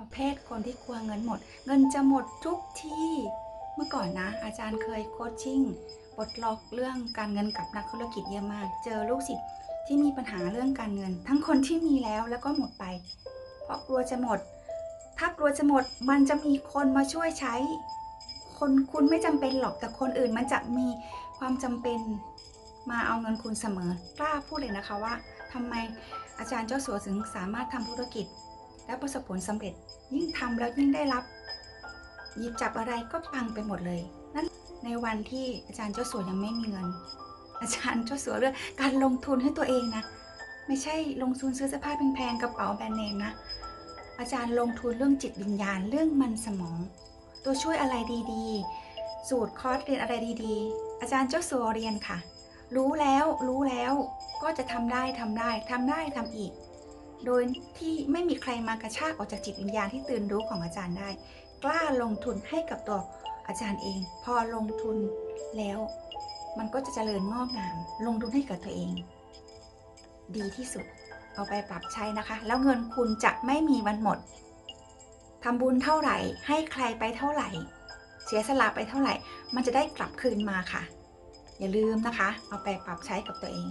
ประเภทคนที่กลัวเงินหมด เงินจะหมดทุกที่ เมื่อก่อนนะ อาจารย์เคยโคชชิ่งปลดล็อกเรื่องการเงินกับนักธุรกิจเยอะมาก เจอลูกศิษย์ที่มีปัญหาเรื่องการเงิน ทั้งคนที่มีแล้วแล้วก็หมดไป เพราะกลัวจะหมด ถ้ากลัวจะหมดมันจะมีคนมาช่วยใช้ คนคุณไม่จำเป็นหรอกแต่คนอื่นมันจะมีความจำเป็นมาเอาเงินคุณเสมอกล้าพูดเลยนะคะว่าทำไมอาจารย์เจ้าสัวถึงสามารถทำธุรกิจ และประสบผลสำเร็จยิ่งทำแล้วยิ่งได้รับ หยิบจับอะไรก็ปังไปหมดเลย นั่นในวันที่อาจารย์เจ้าสัวยังไม่มีเงิน อาจารย์เจ้าสัวเลือกการลงทุนให้ตัวเองนะ ไม่ใช่ลงทุนซื้อเสื้อผ้าแพงๆกระเป๋าแบรนด์เนมนะ อาจารย์ลงทุนเรื่องจิตวิญญาณเรื่องมันสมอง ตัวช่วยอะไรดีๆ สูตรคอร์สเรียนอะไรดีๆ อาจารย์เจ้าสัวเรียนค่ะ รู้แล้วรู้แล้วก็จะทำได้ทำได้ทำได้ทำอีก โดยที่ไม่มีใครมากระชากออกจากจิตวิญญาณที่ตื่นรู้ของอาจารย์ได้ กล้าลงทุนให้กับตัวอาจารย์เอง พอลงทุนแล้ว มันก็จะเจริญงอกงาม ลงทุนให้กับตัวเอง ดีที่สุด เอาไปปรับใช้นะคะ แล้วเงินคุณจะไม่มีวันหมดทำบุญเท่าไหร่ ให้ใครไปเท่าไหร่ เสียสละไปเท่าไหร่ มันจะได้กลับคืนมาค่ะ อย่าลืมนะคะ เอาไปปรับใช้กับตัวเอง